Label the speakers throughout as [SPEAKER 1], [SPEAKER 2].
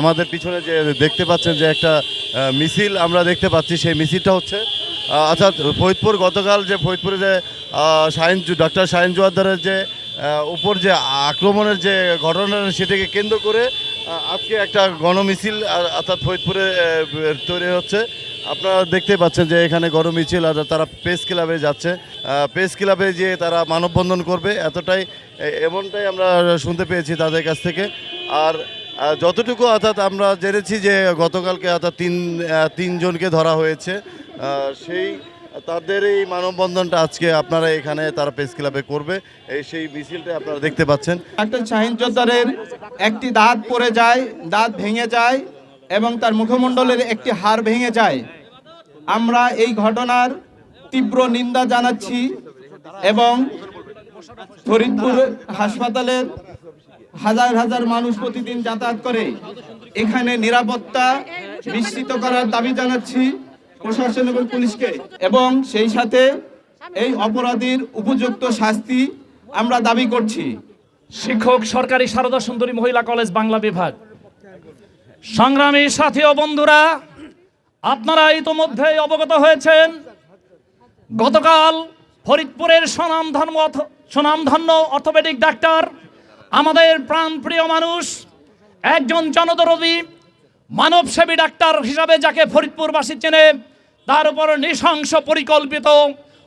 [SPEAKER 1] আমাদের পিছনে যে দেখতে পাচ্ছেন যে একটা মিছিল আমরা দেখতে পাচ্ছি, সেই মিছিলটা হচ্ছে অর্থাৎ ফরিদপুর গতকাল যে ফরিদপুরে যে শাহিন ডক্টর শাহিন জোয়াদ্দারের যে উপর যে আক্রমণের যে ঘটনা, সেটাকে কেন্দ্র করে আজকে একটা গণমিছিল অর্থাৎ ফরিদপুরে তৈরি হচ্ছে। আপনারা দেখতে পাচ্ছেন যে এখানে গণমিছিল, আর তারা প্রেস ক্লাবে যাচ্ছে। প্রেস ক্লাবে যে তারা মানববন্ধন করবে, এতটাই এমনটাই আমরা শুনতে পেয়েছি তাদের কাছ থেকে। আর যতটুকু অর্থাৎ আমরা জেনেছি যে গতকালকে অর্থাৎ তিন তিনজনকে ধরা হয়েছে সেই তাদের এই মানববন্ধনটা আজকে আপনারা এখানে তারা প্রেস ক্লাবে করবে। এই সেই মিছিলটা আপনারা দেখতে পাচ্ছেন।
[SPEAKER 2] ডাক্তার শাহিন জোদ্দারের একটি দাঁত পড়ে যায়, দাঁত ভেঙে যায় এবং তার মুখমণ্ডলের একটি হাড় ভেঙে যায়। আমরা এই ঘটনার তীব্র নিন্দা জানাচ্ছি এবং ফরিদপুর হাসপাতালের হাজার হাজার মানুষ প্রতিদিন যাতায়াত করে। এখানে নিরাপত্তা নিশ্চিত করার দাবি জানাচ্ছি প্রশাসন এবং পুলিশকে। এবং সেই সাথে এই অপরাধীর উপযুক্ত শাস্তি আমরা দাবি করছি।
[SPEAKER 3] শিক্ষক, সরকারি সারদা সুন্দরী মহিলা কলেজ, বাংলা বিভাগ। সংগ্রামী সাথী ও বন্ধুরা, আপনারা ইতোমধ্যেই অবগত হয়েছেন, গতকাল ফরিদপুরের সুনামধন্য অথ- সুনামধন্য অর্থোপেডিক ডাক্তার, আমাদের প্রাণপ্রিয় মানুষ, একজন জনদরদী, মানবসেবী ডাক্তার হিসাবে যাকে ফরিদপুরবাসী চেনে, তার উপর নৃশংস পরিকল্পিত,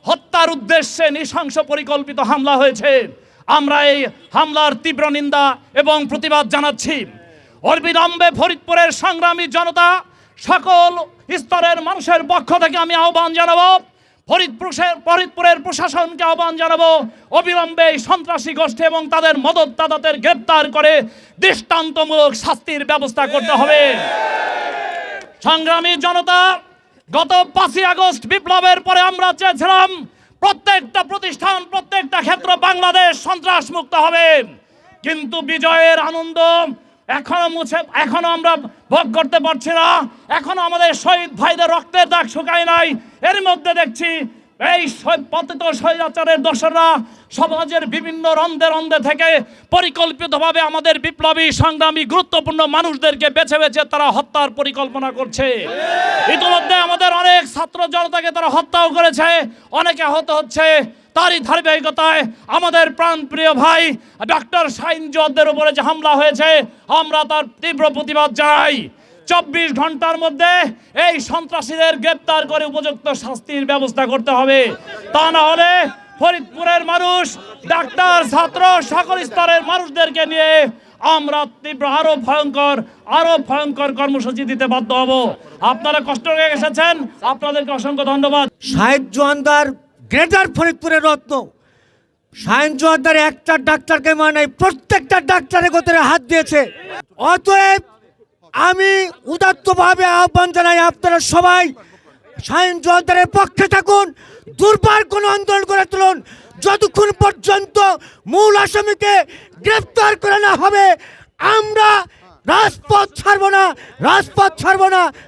[SPEAKER 3] হত্যার উদ্দেশ্যে নৃশংস পরিকল্পিত হামলা হয়েছে। আমরা এই হামলার তীব্র নিন্দা এবং প্রতিবাদ জানাচ্ছি। অবিলম্বে ফরিদপুরের সংগ্রামী জনতা সকল স্তরের মানুষের পক্ষ থেকে আমি আহ্বান জানাব। ফরিদপুর ফরিদপুরের প্রশাসনকে আহ্বান জানাব। অবিলম্বে সন্ত্রাসী গোষ্ঠী এবং তাদের মদতদাতাদের গ্রেপ্তার করে দৃষ্টান্তমূলক শাস্তির ব্যবস্থা করতে হবে। সংগ্রামী জনতা, গত পাঁচই আগস্ট বিপ্লবের পরে আমরা চেয়েছিলাম প্রত্যেকটা প্রতিষ্ঠান, প্রত্যেকটা ক্ষেত্র বাংলাদেশ সন্ত্রাস মুক্ত হবে। কিন্তু বিজয়ের আনন্দ এখনও মুছে, এখনও আমরা ভোগ করতে পারছি না। এখনও আমাদের শহীদ ভাইদের রক্তের দাগ শুকায় নাই। এর মধ্যে দেখছি এই পতিত স্বৈরাচারের দোসররা সমাজের বিভিন্ন রন্ধে রন্ধে থেকে পরিকল্পিতভাবে আমাদের বিপ্লবী, সংগ্রামী, গুরুত্বপূর্ণ মানুষদেরকে বেছে বেছে তারা হত্যার পরিকল্পনা করছে। ইতিমধ্যে আমাদের অনেক ছাত্র জনতাকে তারা হত্যাও করেছে। অনেকে আহত হচ্ছে। তারই ধারাবাহিকতায় আমাদের প্রাণপ্রিয় ভাই ডক্টর সাইন জোয়াদের উপরে যে হামলা হয়েছে, আমরা তার তীব্র প্রতিবাদ জানাই। চব্বিশ ঘণ্টার মধ্যে এই সন্ত্রাসীদের গ্রেপ্তার করে উপযুক্ত শাস্তির ব্যবস্থা করতে হবে। তা না হলে ফরিদপুরের মানুষ, ডাক্তার, ছাত্র, সকল স্তরের মানুষদেরকে নিয়ে আমরা তীব্র, আরও ভয়ঙ্কর আরও ভয়ঙ্কর কর্মসূচি দিতে বাধ্য হব। আপনারা কষ্ট হয়ে এসেছেন, আপনাদেরকে অসংখ্য ধন্যবাদ।
[SPEAKER 4] সাহেব জোয়ানদার গ্রেটার ফরিদপুরের রত্ন। সায়েন জোয়ানদার একটা ডাক্তারকে মানে প্রত্যেকটা ডাক্তারের গোতরে হাত দিয়েছে। অতএব আমি উদাত্তভাবে আহ্বান জানাই আপনারা সবাই সায়েন জোয়ানদারের পক্ষে থাকুন, দুর্বার কোনো আন্দোলন করে তুলুন, যতক্ষণ পর্যন্ত মূল আসামিকে গ্রেফতার করে না হবে, আমরা রাজপথ ছাড়বো না, রাজপথ ছাড়বো না।